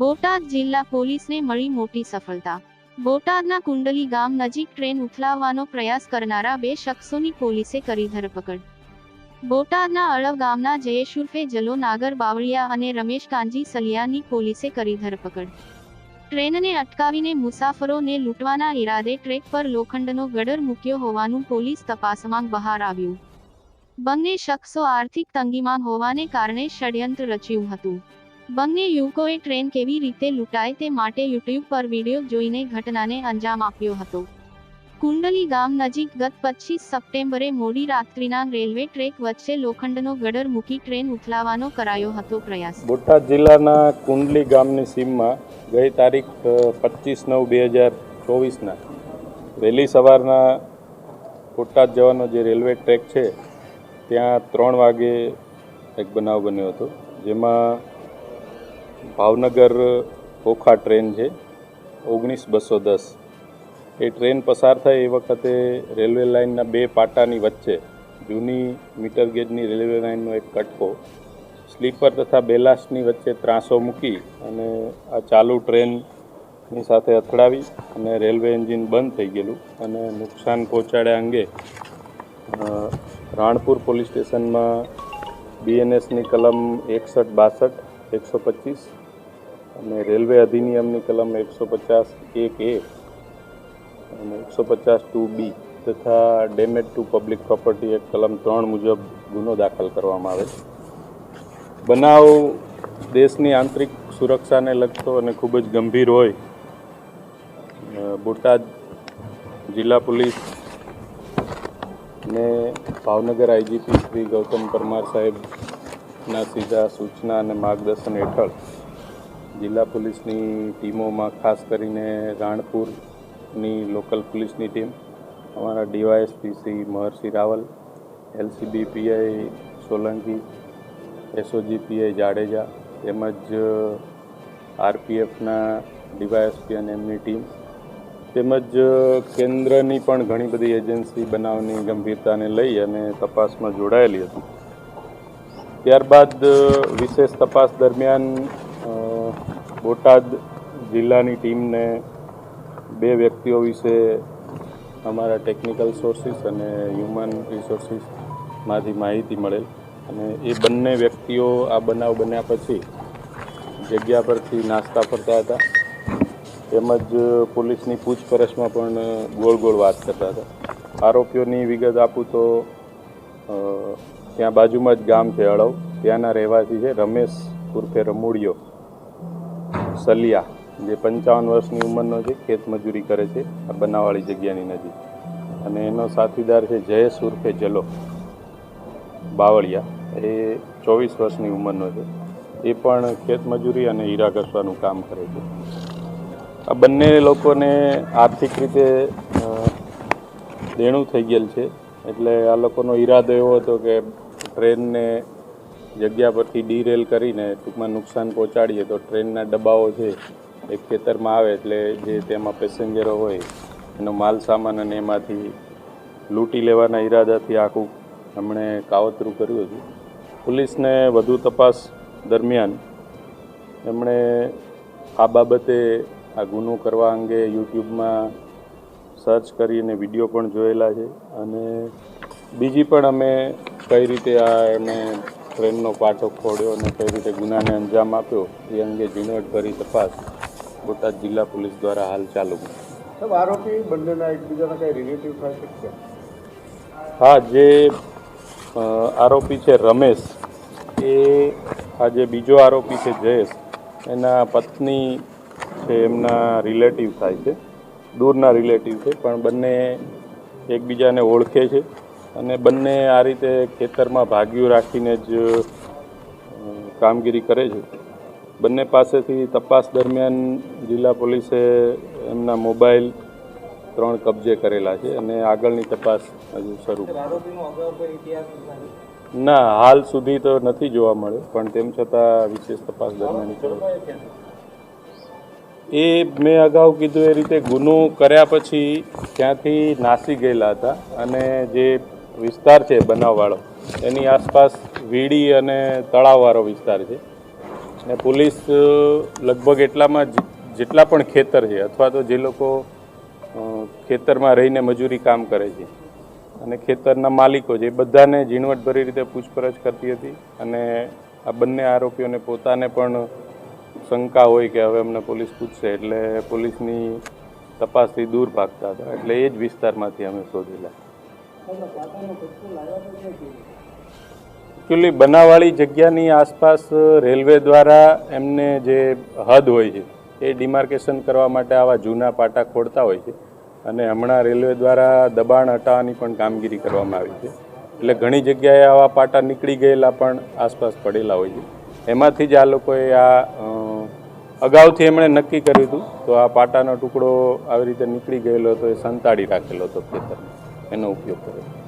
બોટાદ જિલ્લા પોલીસને મળી મોટી સફળતા. બોટાદના કુંડલી ગામ નજીક ટ્રેન ઉથલાવવાનો પ્રયાસ કરનારા બે શખ્સોની પોલીસે કરી ધરપકડ. બોટાદના અળવ ગામના જયેશ ઉર્ફે જલો નાગર બાવળિયા અને રમેશ કાંજી સલિયાની પોલીસે કરી ધરપકડ. ટ્રેનને અટકાવીને મુસાફરોને લૂંટવાના ઈરાદે ટ્રેક પર લોખંડનો ગડર મૂક્યો હોવાનું પોલીસ તપાસમાં બહાર આવ્યું. બંને શખ્સો આર્થિક તંગીમાં હોવાને કારણે ષડયંત્ર રચ્યું હતું. બંને યુવકોએ ટ્રેન કેવી રીતે લૂંટાય તે માટે યુટ્યુબ પર વીડિયો જોઈને ઘટનાને અંજામ આપ્યો હતો. કુંડલી ગામ નજીક ગત પચીસ સપ્ટેમ્બરે મોડી રાત્રિના રેલવે ટ્રેક વચ્ચે લોખંડનો ગડર મૂકી ટ્રેન ઉથલાવાનો કરાયો હતો પ્રયાસ. બોટાદ જિલ્લાના કુંડલી ગામની સીમમાં ગઈ તારીખ પચીસ નવ બે હજાર ચોવીસના વહેલી સવારના બોટાદ જવાનો જે રેલવે ટ્રેક છે, ત્યાં ત્રણ વાગે એક બનાવ બન્યો હતો, જેમાં ભાવનગર ઓખા ટ્રેન છે, ઓગણીસ બસો દસ. એ ટ્રેન પસાર થાય એ વખતે રેલવે લાઇનના બે પાટાની વચ્ચે, જૂની મીટર ગેજની રેલવે લાઇનનો એક કટકો, સ્લીપર તથા બેલાસ્ટની વચ્ચે ત્રાસો મૂકી અને આ ચાલુ ટ્રેનની સાથે અથડાવી અને રેલવે એન્જિન બંધ થઈ ગયેલું અને નુકસાન પહોંચાડ્યા અંગે રાણપુર પોલીસ સ્ટેશનમાં બીએનએસની કલમ એકસઠ બાસઠ એકસો પચીસ અને રેલવે અધિનિયમની કલમ એકસો પચાસ એક એ અને એકસો પચાસ ટુ બી તથા ડેમેજ ટુ પબ્લિક પ્રોપર્ટી એક કલમ ત્રણ મુજબ ગુનો દાખલ કરવામાં આવે છે. બનાવ દેશની આંતરિક સુરક્ષાને લગતો અને ખૂબ જ ગંભીર હોય બોટાદ જિલ્લા પોલીસ ને ભાવનગર આઈજીપી શ્રી ગૌતમ પરમાર સાહેબના સીધા સૂચના અને માર્ગદર્શન હેઠળ જિલ્લા પોલીસની ટીમોમાં ખાસ કરીને રાણપુરની લોકલ પોલીસની ટીમ, અમારા DySP Shri Maharshi Raval, LCB PI Solanki, SOG PI Jadeja તેમજ આરપીએફના ડીવાયએસપી અને એમની ટીમ તેમજ કેન્દ્રની પણ ઘણી બધી એજન્સી બનાવની ગંભીરતાને લઈ અને તપાસમાં જોડાયેલી હતી. ત્યારબાદ વિશેષ તપાસ દરમિયાન બોટાદ જિલ્લાની ટીમને બે વ્યક્તિઓ વિશે અમારા ટેકનિકલ સોર્સિસ અને હ્યુમન રિસોર્સિસમાંથી માહિતી મળેલ. અને એ બંને વ્યક્તિઓ આ બનાવ બન્યા પછી જગ્યા પરથી નાસ્તા ફરતા હતા. તેમજ પોલીસની પૂછપરછમાં પણ ગોળ ગોળ વાત કરતા હતા. આરોપીઓની વિગત આપું તો ત્યાં બાજુમાં જ ગામ છે અળવ. ત્યાંના રહેવાસી છે રમેશ ઉર્ફે રમૂડિયો. સલિયા, જે પંચાવન વર્ષની ઉંમરનો છે, ખેત મજૂરી કરે છે, આ બનાવવાળી જગ્યાની નજીક. અને એનો સાથીદાર છે જયેશ ઉર્ફે જલો. બાવળિયા, એ ચોવીસ વર્ષની ઉંમરનો છે. એ પણ ખેત મજૂરી અને હીરા ઘસવાનું કામ કરે છે. આ બંને લોકોને આર્થિક રીતે દેણું થઈ ગયેલ છે. એટલે આ લોકોનો ઈરાદો એવો હતો કે ટ્રેનને જગ્યા પરથી ડીરેલ કરીને ટૂંકમાં નુકસાન પહોંચાડીએ તો ટ્રેનના ડબ્બાઓ છે એ ખેતરમાં આવે એટલે જે તેમાં પેસેન્જરો હોય, એનો માલ સામાન અને એમાંથી લૂંટી લેવાના ઈરાદાથી આખું એમણે કાવતરું કર્યું હતું. પોલીસને વધુ તપાસ દરમિયાન એમણે આ બાબતે આ ગુનો કરવા અંગે યુટ્યુબમાં સર્ચ કરીને વીડિયો પણ જોયેલા છે અને બીજી પણ અમે કઈ રીતે આ એમણે ટ્રેનનો પાટો ખોડ્યો અને કઈ રીતે ગુનાને અંજામ આપ્યો એ અંગે ઝીણવટભરી તપાસ બોટાદ જિલ્લા પોલીસ દ્વારા હાલ ચાલુ આરોપી બંનેના એકબીજાના કઈ રિલેટિવ થઈ શકશે હા જે આરોપી છે રમેશ એ આ જે બીજો આરોપી છે જયેશ એના પત્ની છે એમના રિલેટિવ થાય છે દૂરના રિલેટિવ છે પણ બંને એકબીજાને ઓળખે છે. અને બંને આ રીતે ખેતરમાં ભાગ્યું રાખીને જ કામગીરી કરે છે બંને પાસેથી તપાસ દરમિયાન જિલ્લા પોલીસે એમના મોબાઈલ ત્રણ કબજે કરેલા છે અને આગળની તપાસ હજુ શરૂ ના, હાલ સુધી તો નથી જોવા મળ્યો પણ તેમ છતાં વિશેષ તપાસ દરમિયાન. એ મેં અગાઉ કીધું એ રીતે ગુનો કર્યા પછી ત્યાંથી નાસી ગયેલા હતા અને જે વિસ્તાર છે બનાવવાળો. એની આસપાસ વીડી અને તળાવવાળો વિસ્તાર છે. ને પોલીસ લગભગ એટલામાં જેટલા પણ ખેતર છે, અથવા તો જે લોકો ખેતરમાં રહીને મજૂરી કામ કરે છે. અને ખેતરના માલિકો છે, એ બધાને ઝીણવટભરી રીતે પૂછપરછ કરતી હતી. અને આ બંને આરોપીઓને પોતાને પણ શંકા હોય કે હવે અમને પોલીસ પૂછશે. એટલે પોલીસની તપાસથી દૂર ભાગતા હતા. એટલે એ જ વિસ્તારમાંથી અમે શોધેલા. એકચ્યુઅલી બનાવવાળી જગ્યાની આસપાસ રેલવે દ્વારા એમને જે હદ હોય છે, એ ડિમાર્કેશન કરવા માટે આવા જૂના પાટા ખોડતા હોય છે અને હમણાં રેલવે દ્વારા દબાણ હટાવવાની પણ કામગીરી કરવામાં આવી છે. એટલે ઘણી જગ્યાએ આવા પાટા નીકળી ગયેલા પણ આસપાસ પડેલા હોય છે. એમાંથી જ આ લોકોએ આ અગાઉથી એમણે નક્કી કર્યું હતું, તો આ પાટાનો ટુકડો આવી રીતે નીકળી ગયેલો હતો, એ સંતાડી રાખેલો હતો ખેતરમાં. એનો ઉપયોગ કર્યો.